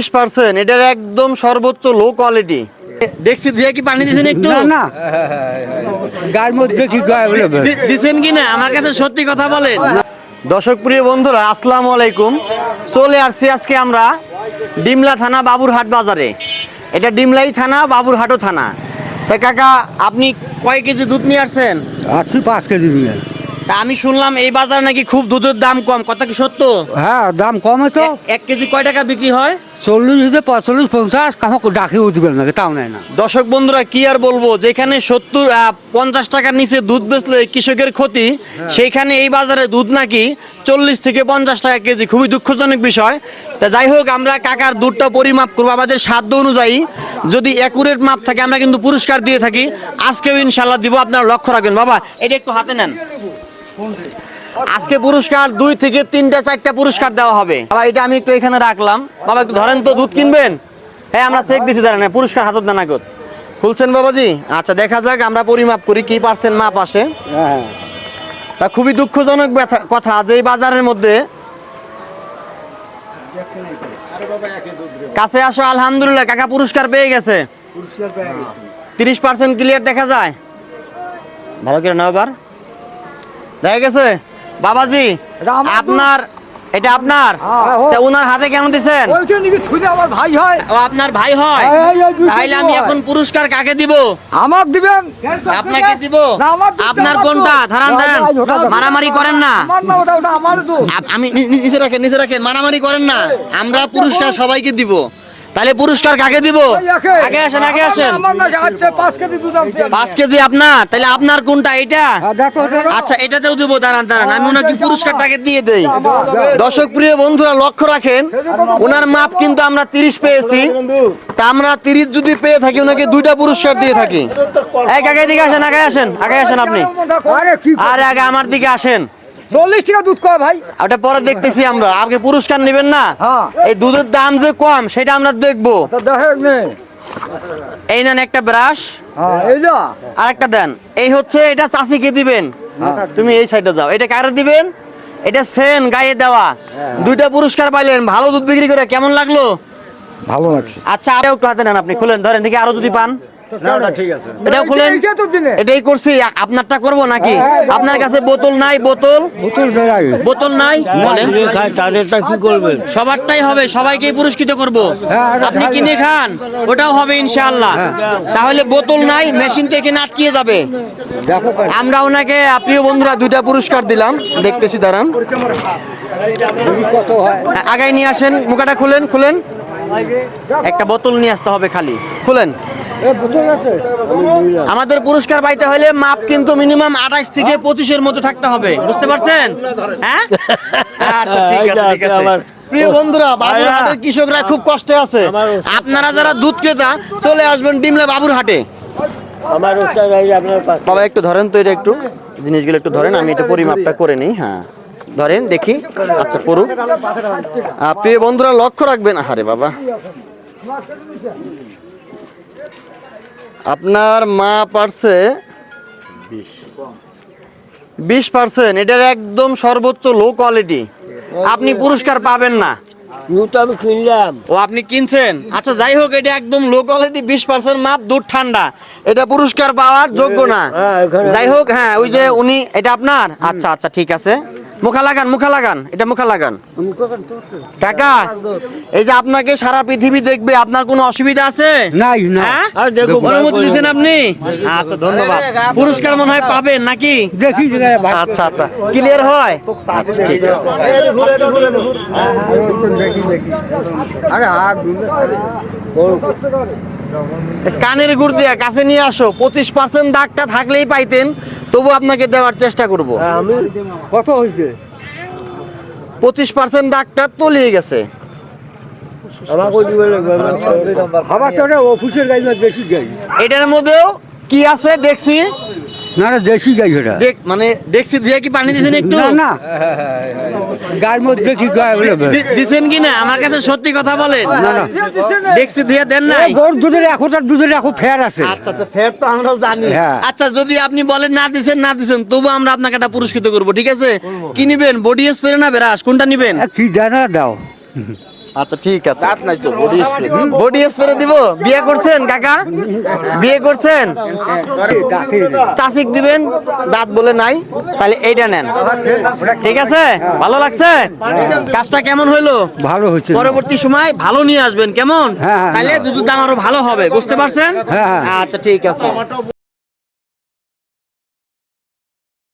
বিশ পার্সেন্ট এটার একদম সর্বোচ্চ লো কোয়ালিটি দেখছি দিয়ে কি পানি দিছেন একটু? না গায়ের মধ্যে কি দিছেন কি না? আমার কাছে সত্যি কথা বলেন। দর্শক প্রিয় বন্ধুরা আসসালামু আলাইকুম। চলে আসছি আজকে আমরা ডিমলা থানা বাবুরহাট বাজারে। এটা ডিমলাই থানা বাবুরহাটও থানা। তা কাকা আপনি কয় কেজি দুধ নিয়ে আসছেন? আশি পাঁচ কেজি নিয়ে। তা আমি শুনলাম এই বাজারে নাকি খুব দুধের দাম কম কথা কি সত্য? হ্যাঁ দাম কমে তো। এক কেজি কয় টাকা বিক্রি হয়? চল্লিশ হতে পঁয়তাল্লিশ পঞ্চাশ আমাকে ডাকিও দিবেন নাকি? তাও নেয় না। দর্শক বন্ধুরা কি আর বলব? যেখানে সত্তর পঞ্চাশ টাকার নিচে দুধ বেচলে কৃষকের ক্ষতি সেইখানে এই বাজারে দুধ নাকি চল্লিশ থেকে পঞ্চাশ টাকা কেজি খুবই দুঃখজনক বিষয়। তা যাই হোক আমরা কাকার দুধটা পরিমাপ করব। আমাদের সাধ্য অনুযায়ী যদি অ্যাকুরেট মাপ থাকে আমরা কিন্তু পুরস্কার দিয়ে থাকি। আজকেও ইনশাল্লাহ দিব আপনারা লক্ষ্য রাখবেন। বাবা এটা একটু হাতে নেন। আজকে পুরস্কার দুই থেকে তিনটা চারটা পুরস্কার দেওয়া হবে। বাবা এটা আমি একটু এখানে রাখলাম। বাবা একটু ধরেন তো দুধ কিনবেন? হ্যাঁ আমরা চেক দিছি দাঁড়ান পুরস্কার হাতত দেন আগত। খুলছেন বাবাজি? আচ্ছা দেখা যাক আমরা পরিমাপ করি কি পার্সেন্ট মাপ আসে। হ্যাঁ। তা খুবই দুঃখজনক কথা যে এই বাজারের মধ্যে। কাছে আসো আলহামদুলিল্লাহ কাকা পুরস্কার পেয়ে গেছে। তিরিশ পার্সেন্ট ক্লিয়ার দেখা যায়। ভালো করে নাও এবার। দেখা গেছে? বাবাজি। আপনার এটা আপনার? হ্যাঁ, তা ওনার হাতে কেন দিছেন? আমার ভাই হয়। আপনার ভাই হয়? তাহলে আমি এখন পুরস্কার কাকে দিব? আমার দিবেন? আপনাকে দিব? আপনার কোনটা? ধারান দেন। মারামারি করেন না। আমি নি- নি- নিচে রাখেন নিচে রাখেন। মারামারি করেন না। আমরা পুরস্কার সবাইকে দিব। তাহলে পুরস্কার কাকে দিব? আগে আসেন আগে আসেন। পাঁচ কেজি আপনার? তাহলে আপনার কোনটা এটা হ্যাঁ। আচ্ছা এটাতেও দিব দাঁড়ান দাঁড়ান। আমি ওনাকে পুরস্কারটাকে দিয়ে দেই। দর্শক প্রিয় বন্ধুরা লক্ষ্য রাখেন ওনার মাপ কিন্তু আমরা তিরিশ পেয়েছি। তা আমরা তিরিশ যদি পেয়ে থাকি ওনাকে দুইটা পুরস্কার দিয়ে থাকি। এক আগে দিকে আসেন আগে আসেন আগে আসেন আপনি। আরে আগে আমার দিকে আসেন। চল্লিশ টাকা দুধ কয় ভাই? ওটা পরে দেখতেছি আমরা। আগে পুরস্কার নেবেন না? হ্যাঁ। এই দুধের দাম যে কম সেটা আমরা দেখব। এই নেন একটা ব্রাশ। হ্যাঁ আর একটা দেন। এই হচ্ছে এটা চাষিকে দিবেন। তুমি এই সাইডে যাও। এটা কারে দিবেন? এটা সেন গায়ে দেওয়া। দুইটা পুরস্কার পাইলেন। ভালো দুধ বিক্রি করে কেমন লাগল? ভালো লাগছে। আচ্ছা আরও একটু হাতে নেন আপনি। খুলেন ধরেন দেখি আরও যদি পান। এটাও খুলেন। এইটা তো দিনে এটাই করছি আপনারটা করব নাকি? আপনার কাছে বোতল নাই বোতল? বোতল নাই বলেন। তাদেরটা কি করবেন? সবারটাই হবে সবাইকেই পুরস্কৃত করব। হ্যাঁ, আপনি কিনে খান ওটাও হবে ইনশাআল্লাহ। তাহলে বোতল নাই মেশিন তো এখানে আটকিয়ে যাবে আমরা ওনাকে প্রিয় বন্ধুরা দুইটা পুরস্কার দিলাম। দেখতেছি দাঁড়ান। কত হয়। আগাই নিয়ে আসেন মুখাটা খুলেন খুলেন। একটা বোতল নিয়ে আসতে হবে খালি। খুলেন। আমাদের পুরস্কার পাইতে হলে মাপ কিন্তু মিনিমাম আঠাইশ থেকে পঁচিশের মতো থাকতে হবে। বুঝতে পারছেন? হ্যাঁ? আচ্ছা ঠিক আছে ঠিক আছে। প্রিয় বন্ধুরা বাবুরহাটের কৃষকরা খুব কষ্টে আছে। আপনারা যারা দুধ ক্রেতা চলে আসবেন ডিমলা বাবুরহাটে। আমার বাবা একটু ধরেন তো এটা একটু। জিনিসগুলো একটু ধরেন আমি এটা পরিমাপটা করে নিই হ্যাঁ। ধরেন দেখি। আচ্ছা পড়ুক। প্রিয় বন্ধুরা লক্ষ্য রাখবেন। আরে বাবা। আপনার মা পারছে? বিশ। পার্সেন্ট এটার একদম সর্বোচ্চ লো কোয়ালিটি আপনি পুরস্কার পাবেন না। আমি কিনলাম। ও আপনি কিনছেন? আচ্ছা যাই হোক এটা একদম লো কোয়ালিটি বিশ পার্সেন্ট মাপ দুধ ঠান্ডা। এটা পুরস্কার পাওয়ার যোগ্য না। হ্যাঁ, যাই হোক হ্যাঁ ওই যে উনি এটা আপনার? আচ্ছা আচ্ছা ঠিক আছে। মুখা লাগান মুখা লাগান এটা মুখা লাগান। কাকা এই যে আপনাকে সারা পৃথিবী দেখবে আপনার কোনো অসুবিধা আছে? নাই না। হ্যাঁ? আর দেখো, অনুমতি দিয়েছেন আপনি? আচ্ছা ধন্যবাদ। পুরস্কার মনে হয় পাবেন নাকি? দেখি আচ্ছা আচ্ছা। ক্লিয়ার হয়? আচ্ছা ঠিক আছে। আরে হাত কানের গুড় দিয়া কাছে নিয়ে আসো। পঁচিশ পার্সেন্ট দাগটা থাকলেই পাইতেন। তবু আপনাকে দেওয়ার চেষ্টা করব। আমি কত হয়েছে পঁচিশ পার্সেন্ট দাগটা তলিয়ে গেছে। আমাকে দিবে খাবার তো অফিসের গাড়ি না দেশি গাড়ি এটার মধ্যেও কি আছে দেখছি? না না দেশি গাড়ি ওটা। দেখ মানে দেখছি দিয়ে কি পানি দিছেন একটু? না না। গায়ের মধ্যে কি গায়ে বলে দিছেন কি না? আমার কাছে সত্যি কথা বলেন। না না। দেখছি দিয়ে দেন নাই। গরুর দুধের এখন দুধের এখন ফের আছে। আচ্ছা আচ্ছা ফের তো আমরা জানি। হ্যাঁ। আচ্ছা যদি আপনি বলেন না দিছেন না দিছেন তবু আমরা আপনাকে একটা পুরস্কৃত করব ঠিক আছে? কি নিবেন? বডি স্প্রে না বেরাস কোনটা নিবেন? কি জানা দাও। আচ্ছা ঠিক আছে। দাঁত নাই তো বডি স্প্রে বডি স্প্রে দিব? বিয়ে করছেন কাকা? বিয়ে করছেন? চাষিক দিবেন? দাঁত বলে নাই তাহলে এইটা নেন। ঠিক আছে? ভালো লাগছে? কাজটা কেমন হইল? ভালো হয়েছে। পরবর্তী সময় ভালো নিয়ে আসবেন কেমন? হ্যাঁ, হ্যাঁ। তাহলে দুধের দাম আরও ভালো হবে বুঝতে পারছেন? হ্যাঁ, হ্যাঁ। আচ্ছা ঠিক আছে।